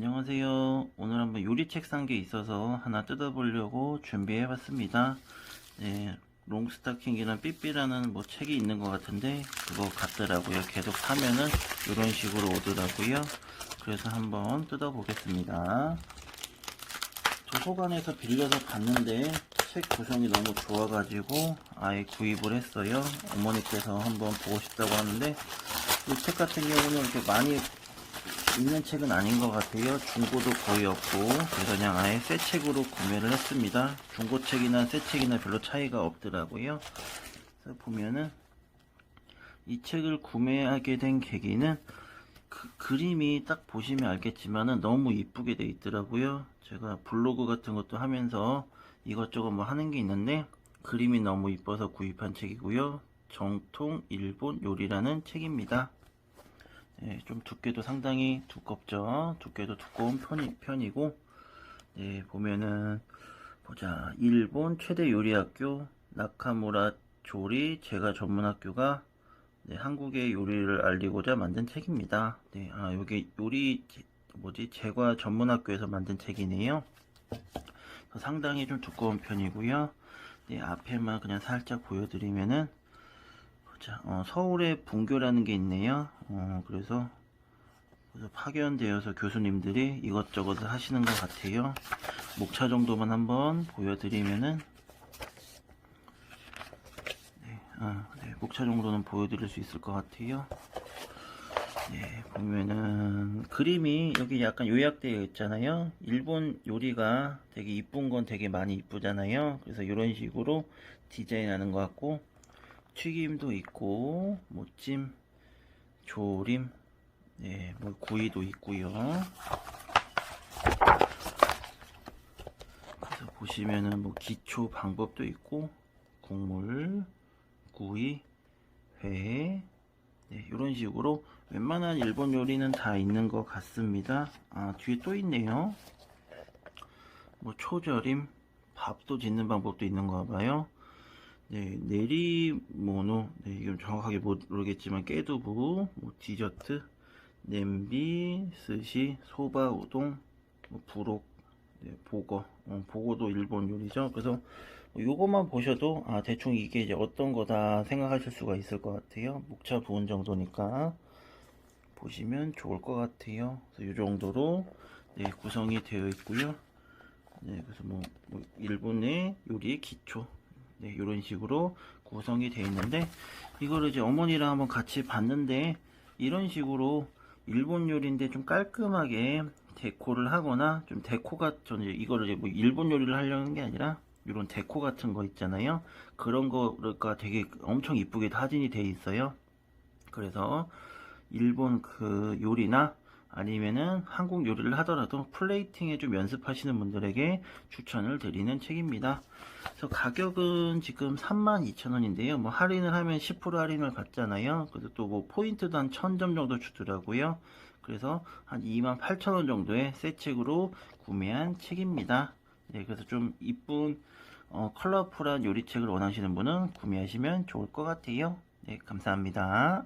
안녕하세요. 오늘 한번 요리책 산 게 있어서 하나 뜯어보려고 준비해 봤습니다. 네, 롱스타킹이랑 삐삐라는 뭐 책이 있는 것 같은데 그거 같더라고요. 계속 사면은 이런 식으로 오더라고요. 그래서 한번 뜯어보겠습니다. 저 소관에서 빌려서 봤는데 책 구성이 너무 좋아가지고 아예 구입을 했어요. 어머니께서 한번 보고 싶다고 하는데 이 책 같은 경우는 이렇게 많이 있는 책은 아닌 것 같아요. 중고도 거의 없고 그냥 아예 새 책으로 구매를 했습니다. 중고 책이나 새 책이나 별로 차이가 없더라고요. 그래서 보면은 이 책을 구매하게 된 계기는 그, 그림이 딱 보시면 알겠지만은 너무 이쁘게 돼 있더라고요. 제가 블로그 같은 것도 하면서 이것저것 뭐 하는 게 있는데 그림이 너무 이뻐서 구입한 책이고요. 정통 일본 요리라는 책입니다. 네, 좀 두께도 상당히 두껍죠. 두께도 두꺼운 편이, 편이고, 네, 보면은, 보자. 일본 최대 요리학교, 나카무라 조리 제가 전문학교가, 네, 한국의 요리를 알리고자 만든 책입니다. 네, 아, 요게 요리, 제- 뭐지, 제과 전문학교에서 만든 책이네요. 상당히 좀 두꺼운 편이고요. 네, 앞에만 그냥 살짝 보여드리면은, 자, 어, 서울에 분교라는 게 있네요. 어, 그래서, 그래서 파견되어서 교수님들이 이것저것을 하시는 것 같아요. 목차 정도만 한번 보여드리면은, 네, 아, 네, 목차 정도는 보여드릴 수 있을 것 같아요. 네, 보면은 그림이 여기 약간 요약되어 있잖아요. 일본 요리가 되게 이쁜 건 되게 많이 이쁘잖아요. 그래서 이런 식으로 디자인하는 것 같고 튀김도 있고 뭐찜, 조림, 네, 뭐 구이도 있고요. 그래서 보시면은 뭐 기초 방법도 있고 국물, 구이, 회, 네, 이런 식으로 웬만한 일본 요리는 다 있는 것 같습니다. 아, 뒤에 또 있네요. 뭐 초절임, 밥도 짓는 방법도 있는 거 봐요. 네, 내리모노, 네, 이건 정확하게 모르겠지만 깨두부, 뭐 디저트, 냄비, 스시, 소바, 우동, 뭐 부록, 네, 보거, 어, 보거도 일본 요리죠. 그래서 뭐 요것만 보셔도 아 대충 이게 이제 어떤 거다 생각하실 수가 있을 것 같아요. 목차 부은 정도니까 보시면 좋을 것 같아요. 그래서 이 정도로 네, 구성이 되어 있고요. 네, 그래서 뭐, 뭐 일본의 요리의 기초 네, 이런 식으로 구성이 되어 있는데 이거를 이제 어머니랑 한번 같이 봤는데 이런 식으로 일본 요리인데 좀 깔끔하게 데코를 하거나 좀 데코가 저는 이거를 이제 뭐 일본 요리를 하려는 게 아니라 이런 데코 같은 거 있잖아요. 그런 거가 되게 엄청 이쁘게 사진이 돼 있어요. 그래서 일본 그 요리나 아니면은 한국 요리를 하더라도 플레이팅에 좀 연습하시는 분들에게 추천을 드리는 책입니다. 그래서 가격은 지금 32,000원인데요. 뭐 할인을 하면 10% 할인을 받잖아요. 그래서 또 뭐 포인트도 한 1000점 정도 주더라고요. 그래서 한 28,000원 정도의 새 책으로 구매한 책입니다. 네, 그래서 좀 이쁜 어, 컬러풀한 요리책을 원하시는 분은 구매하시면 좋을 것 같아요. 네, 감사합니다.